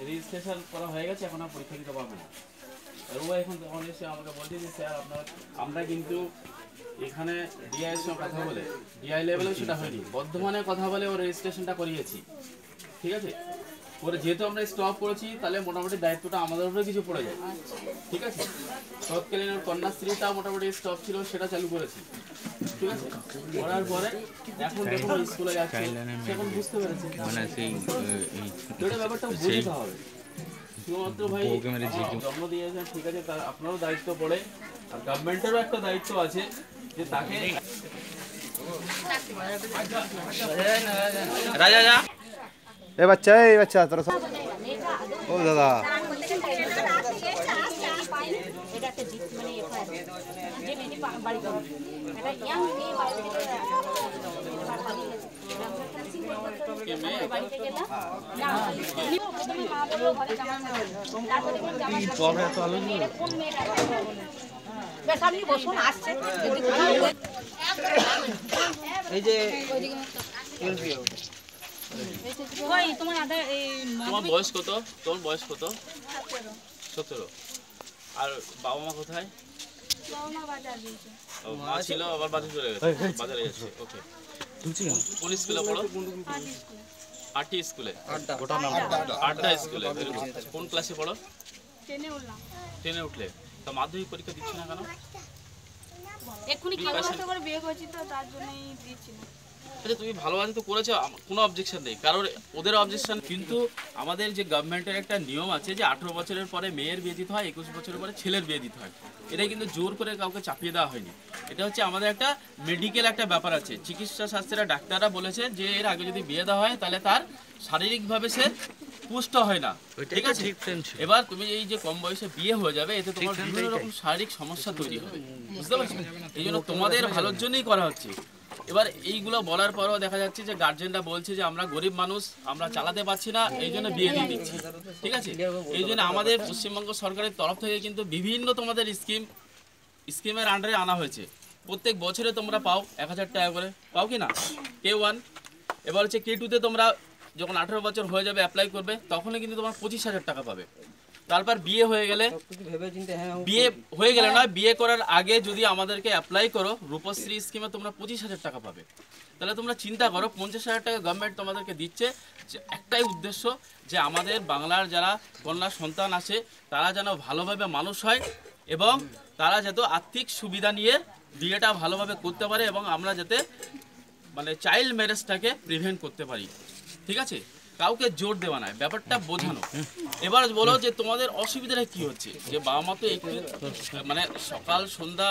Registration করা হয়ে গেছে এখন আর পরীক্ষা দিতে পারবে না। ও এখন তখন এসে আমাকে বলছে যে স্যার আপনার আমরা কিন্তু এখানে ডিআই এর সঙ্গে কথা বলে ডিআই লেভেলেও সেটা হয়নি বর্ধমানে কথা বলে ও রেজিস্ট্রেশনটা করিয়েছি। ঠিক আছে? পরে যেহেতু আমরা স্টপ করেছি তাহলে মোটামুটি দায়িত্বটা আমাদের উপরে কিছু পড়ে যায়। ঠিক আছে? তৎকালীন ওর কন্যাশ্রীটা মোটামুটি স্টপ ছিল সেটা চালু করেছি। ঠিক আছে? করার পরে এখন দেখুন স্কুলে যাচ্ছে এখন বুঝতে পেরেছে। মানে ব্যাপারটা বুঝতে হবে শুধুমাত্র ভাই জন্ম দিয়েছেন ঠিক আছে তার আপনারও দায়িত্ব পড়ে আর গভর্নমেন্টেরও একটা দায়িত্ব আছে যে তাকে রাজা যা। এ বাচ্চা এই বাচ্চা তোরা সব ও দাদা। এটা যে তোমার বয়স কত? তোমার বয়স কত? সতেরো। আর বাবা মা কোথায়? ও, মা ছিল আবার বাজারে চলে গেছে। বাজারে গেছে ওকে। কোন? স্কুলে পড়ো? আরটি স্কুলে। আড্ডা স্কুলে কোন ক্লাসে পড়ো? টেনে উঠলে। তা মাধ্যমিক পরীক্ষা দিচ্ছি না কেন? এক্ষুনি কি Preparation- করে বিয়ে করেছি তো তার জন্যই দিচ্ছি না। আচ্ছা তুমি ভালোবাসে তো করেছ কোনো অবজেকশন নেই। কারণ ওদের অবজেকশন কিন্তু আমাদের যে গভর্নমেন্টের একটা নিয়ম আছে যে আঠেরো বছরের পরে মেয়ের বিয়ে দিতে হয় একুশ বছরের পরে ছেলের বিয়ে দিতে হয়। এটা কিন্তু জোর করে কাউকে চাপিয়ে দেওয়া হয়নি। এটা হচ্ছে আমাদের একটা মেডিকেল একটা ব্যাপার আছে। চিকিৎসা শাস্ত্রের ডাক্তাররা বলেছে যে এর আগে যদি বিয়ে দেওয়া হয় তাহলে তার শারীরিকভাবে সে পুষ্ট হয় না। ঠিক আছে? এবার তুমি এই যে কম বয়সে বিয়ে হয়ে যাবে এতে তোমার বিভিন্ন রকম শারীরিক সমস্যা তৈরি হবে। বুঝতে পারছ? এই জন্য তোমাদের ভালোর জন্যই করা হচ্ছে। এবার এইগুলো বলার পরেও দেখা যাচ্ছে যে গার্জেনরা বলছে যে আমরা গরিব মানুষ, আমরা চালাতে পারছি না, এই জন্য বিয়ে দিয়ে দিচ্ছি। ঠিক আছে? এই জন্য আমাদের পশ্চিমবঙ্গ সরকারের তরফ থেকে কিন্তু বিভিন্ন তোমাদের স্কিম স্কিমের আন্ডারে আনা হয়েছে। প্রত্যেক বছরে তোমরা পাও এক হাজার টাকা করে। পাও কি না? কে ওয়ান এবার হচ্ছে কে টুতে তোমরা যখন আঠেরো বছর হয়ে যাবে অ্যাপ্লাই করবে, তখনই কিন্তু তোমার পঁচিশ হাজার টাকা পাবে। তারপর বিয়ে হয়ে গেলে বিয়ে হয়ে গেলে না বিয়ে করার আগে যদি আমাদেরকে অ্যাপ্লাই করো রূপশ্রী স্কিমে তোমরা পঁচিশ হাজার টাকা পাবে। তাহলে তোমরা চিন্তা করো পঞ্চাশ হাজার টাকা গভর্নমেন্ট তোমাদেরকে দিচ্ছে যে একটাই উদ্দেশ্য যে আমাদের বাংলার যারা কন্যা সন্তান আছে তারা যেন ভালোভাবে মানুষ হয় এবং তারা যাতে আর্থিক সুবিধা নিয়ে বিয়েটা ভালোভাবে করতে পারে এবং আমরা যাতে মানে চাইল্ড ম্যারেজটাকে প্রিভেন্ট করতে পারি। ঠিক আছে? কাউকে জোর দেওয়া নাই ব্যাপারটা বোঝানো। এবার বলো যে তোমাদের অসুবিধাটা কি হচ্ছে? যে বাবা মা তো একটু মানে সকাল, সন্ধ্যা